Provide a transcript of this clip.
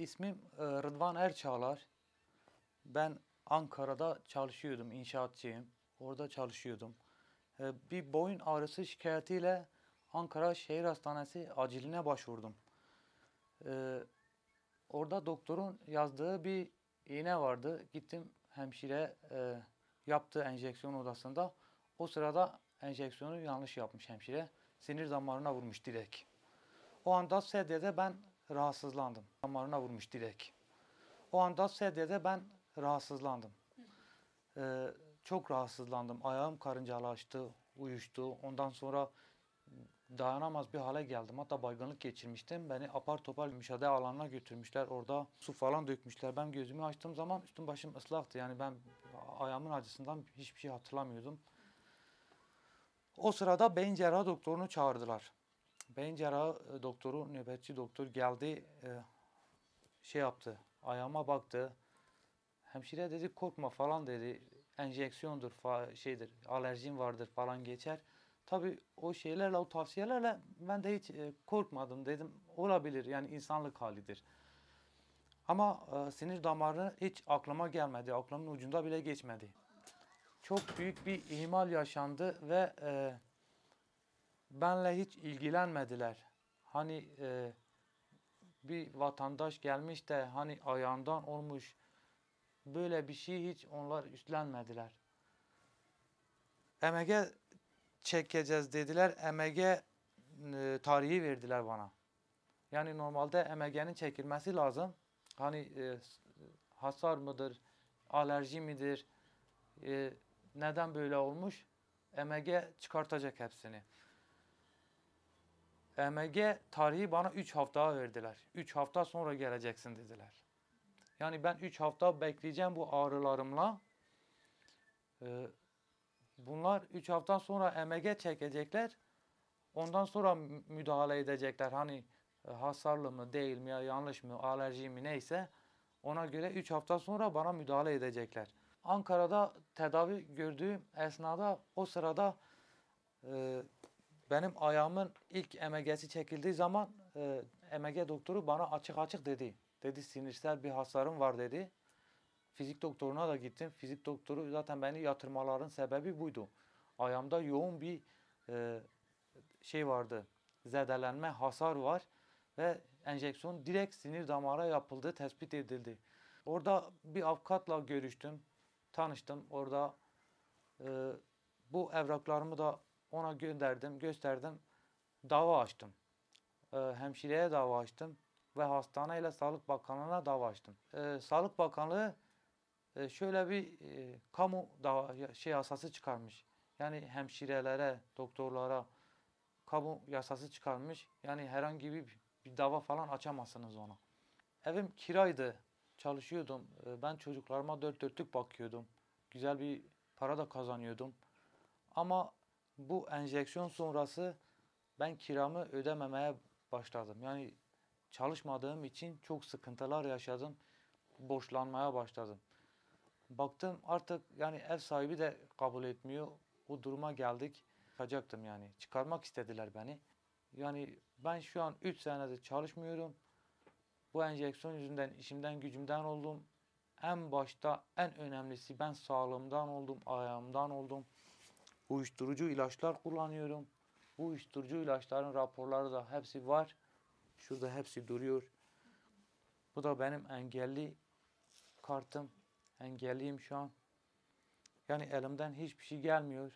İsmim e, Rıdvan Erçağlar. Ben Ankara'da çalışıyordum, inşaatçıyım. Orada çalışıyordum. E, Bir boyun ağrısı şikayetiyle Ankara Şehir Hastanesi aciline başvurdum. E, Orada doktorun yazdığı bir iğne vardı. Gittim hemşire e, yaptı enjeksiyon odasında. O sırada enjeksiyonu yanlış yapmış hemşire. Sinir damarına vurmuş direkt. O anda sedyede ben rahatsızlandım. Damarına vurmuş direkt. O anda sedyede ben rahatsızlandım. Ee, çok rahatsızlandım. Ayağım karıncalaştı, uyuştu. Ondan sonra dayanamaz bir hale geldim. Hatta baygınlık geçirmiştim. Beni apar topar müşahede alanına götürmüşler. Orada su falan dökmüşler. Ben gözümü açtığım zaman üstüm başım ıslaktı. Yani ben ayağımın acısından hiçbir şey hatırlamıyordum. O sırada beyin cerrahı doktorunu çağırdılar. Beyin cerrahı e, doktoru, nöbetçi doktor geldi, e, şey yaptı, ayağıma baktı. Hemşire dedi korkma falan dedi, enjeksiyondur, şeydir, alerjin vardır falan geçer. Tabii o şeylerle, o tavsiyelerle ben de hiç e, korkmadım dedim. Olabilir yani insanlık halidir. Ama e, sinir damarı hiç aklıma gelmedi, aklımın ucunda bile geçmedi. Çok büyük bir ihmal yaşandı ve e, benle hiç ilgilenmediler. Hani e, bir vatandaş gelmiş de hani ayağından olmuş böyle bir şey hiç onlar üstlenmediler. EMG çekeceğiz dediler. EMG e, tarihi verdiler bana. Yani normalde EMG'nin çekilmesi lazım. Hani e, hasar mıdır, alerji midir, e, neden böyle olmuş? EMG çıkartacak hepsini. EMG tarihi bana 3 hafta verdiler. 3 hafta sonra geleceksin dediler. Yani ben 3 hafta bekleyeceğim bu ağrılarımla. Ee, bunlar 3 hafta sonra EMG çekecekler. Ondan sonra mü- müdahale edecekler. Hani e, hasarlı mı değil mi ya yanlış mı alerji mi neyse ona göre 3 hafta sonra bana müdahale edecekler. Ankara'da tedavi gördüğüm esnada o sırada e, benim ayağımın ilk EMG'si çekildiği zaman e, EMG doktoru bana açık açık dedi. Dedi sinirsel bir hasarım var dedi. Fizik doktoruna da gittim. Fizik doktoru zaten beni yatırmaların sebebi buydu. Ayağımda yoğun bir e, şey vardı. Zedelenme, hasar var ve enjeksiyon direkt sinir damara yapıldığı tespit edildi. Orada bir avukatla görüştüm, tanıştım. Orada e, bu evraklarımı da ona gönderdim, gösterdim. Dava açtım. E, hemşireye dava açtım ve hastaneyle Sağlık Bakanlığı'na dava açtım. E, Sağlık Bakanlığı e, şöyle bir e, kamu dava, şey yasası çıkarmış. Yani hemşirelere, doktorlara kamu yasası çıkarmış. Yani herhangi bir, bir dava falan açamazsınız ona. Evim kiraydı. Çalışıyordum. E, Ben çocuklarıma dört dörtlük bakıyordum. Güzel bir para da kazanıyordum. Ama bu enjeksiyon sonrası ben kiramı ödememeye başladım. Yani çalışmadığım için çok sıkıntılar yaşadım. Borçlanmaya başladım. Baktım artık yani ev sahibi de kabul etmiyor. O duruma geldik. Çıkacaktım yani. Çıkarmak istediler beni. Yani ben şu an 3 senedir çalışmıyorum. Bu enjeksiyon yüzünden işimden gücümden oldum. En başta en önemlisi ben sağlığımdan oldum, ayağımdan oldum. Uyuşturucu ilaçlar kullanıyorum. Bu uyuşturucu ilaçların raporları da hepsi var. Şurada hepsi duruyor. Bu da benim engelli kartım engelliyim şu an. Yani elimden hiçbir şey gelmiyor.